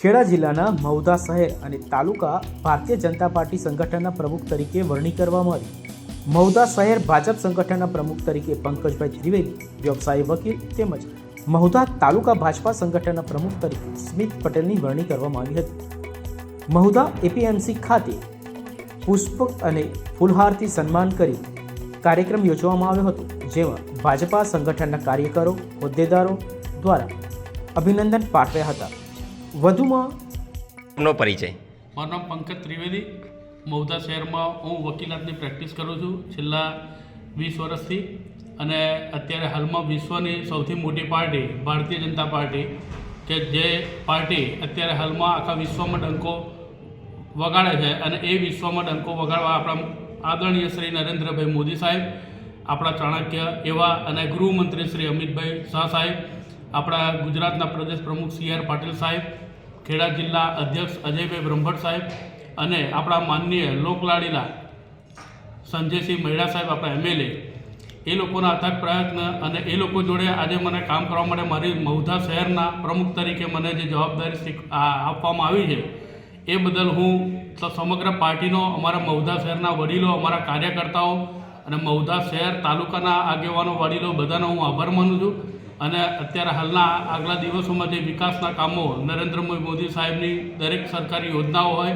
ખેડા જિલ્લાના મહુધા શહેર અને તાલુકા ભારતીય જનતા પાર્ટી સંગઠનના પ્રમુખ તરીકે વરણી કરવામાં આવી મહુધા શહેર ભાજપ સંગઠનના પ્રમુખ તરીકે પંકજભાઈ ત્રિવેદી, વ્યવસાયી વકીલ તેમજ મહુધા તાલુકા ભાજપા સંગઠનના પ્રમુખ તરીકે સ્મિત પટેલની વરણી કરવામાં આવી હતી. મહુધા એપીએમસી ખાતે પુષ્પ અને ફૂલહારથી સન્માન કરી કાર્યક્રમ યોજવામાં આવ્યો હતો, જેમાં ભાજપા સંગઠનના કાર્યકરો, હોદ્દેદારો દ્વારા અભિનંદન પાઠવ્યા હતા. વધુમાં નો પરિચય. મારું નામ પંકજ ત્રિવેદી. મહુધા શહેરમાં હું વકીલાતની પ્રેક્ટિસ કરું છું. છેલ્લા વીસ વર્ષથી અને અત્યારે હાલમાં વિશ્વની સૌથી મોટી પાર્ટી ભારતીય જનતા પાર્ટી કે જે પાર્ટી અત્યારે હાલમાં આખા વિશ્વમાં ડંકો વગાડે છે અને એ વિશ્વમાં ડંકો વગાડવા આપણા આદરણીય શ્રી નરેન્દ્રભાઈ મોદી સાહેબ આપણા ચાણક્ય એવા અને ગૃહમંત્રી શ્રી અમિતભાઈ શાહ સાહેબ આપણા ગુજરાતના પ્રદેશ પ્રમુખ સી આર પાટીલ સાહેબ, ખેડા જિલ્લા અધ્યક્ષ અજયભાઈ બ્રહ્મભટ્ટ સાહેબ અને આપણા માનનીય લોકલાડીલા સંજયસિંહ મહિડા સાહેબ, આપણા એમએલએ એ. લોકોના અથાગ પ્રયત્ન અને એ લોકો જોડે આજે મને કામ કરવા માટે મારી મહુધા શહેરના પ્રમુખ તરીકે મને જે જવાબદારી આપવામાં આવી છે, એ બદલ હું સમગ્ર પાર્ટીનો, અમારા મહુધા શહેરના વડીલો, અમારા કાર્યકર્તાઓ અને મહુધા શહેર તાલુકાના આગેવાનો, વડીલો બધાનો હું આભાર માનું છું. અને અત્યારે હાલના આગલા દિવસોમાં જે વિકાસના કામો નરેન્દ્ર મોદી સાહેબની દરેક સરકારી યોજનાઓ હોય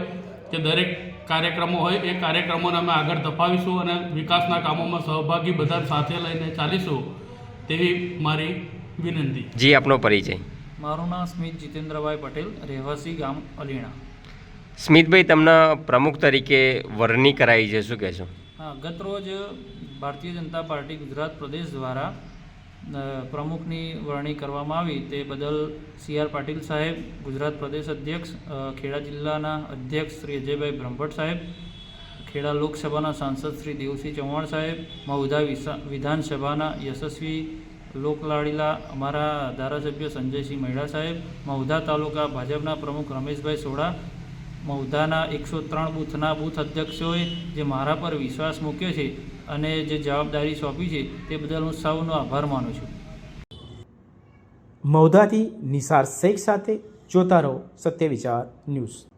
કે દરેક કાર્યક્રમો હોય એ કાર્યક્રમોને અમે આગળ ધપાવીશું અને વિકાસના કામોમાં સહભાગી બધા સાથે લઈને ચાલીશું તેવી મારી વિનંતી. જી આપનો પરિચય. મારું નામ સ્મિત જીતેન્દ્રભાઈ પટેલ રહેવાસી ગામ અલીણા. સ્મિતભાઈ તમને પ્રમુખ તરીકે વરણી કરાવી છે શું કહેશો? હા ગત રોજ ભારતીય જનતા પાર્ટી ગુજરાત પ્રદેશ દ્વારા પ્રમુખની વરણી કરવામાં આવી તે બદલ સી આર પાટીલ સાહેબ, ગુજરાત પ્રદેશ અધ્યક્ષ ખેડા જિલ્લાના અધ્યક્ષ શ્રી અજયભાઈ બ્રહ્મભટ્ટ સાહેબ, ખેડા લોકસભાના સાંસદ શ્રી દેવસિંહ ચૌહાણ સાહેબ, મહુધા વિધાનસભાના યશસ્વી લોકલાડીલા અમારા ધારાસભ્ય સંજયસિંહ મહેડા સાહેબ, મહુધા તાલુકા ભાજપના પ્રમુખ રમેશભાઈ સોડા મહુધાના એકસો ત્રણ બૂથના બૂથ અધ્યક્ષોએ જે મારા પર વિશ્વાસ મૂક્યો છે અને જે જવાબદારી સોંપી છે, તે બદલ હું સૌનો આભાર માનું છું. મૌધાથી નિસાર શેખ સાથે જોતા રહો સત્ય વિચાર ન્યૂઝ.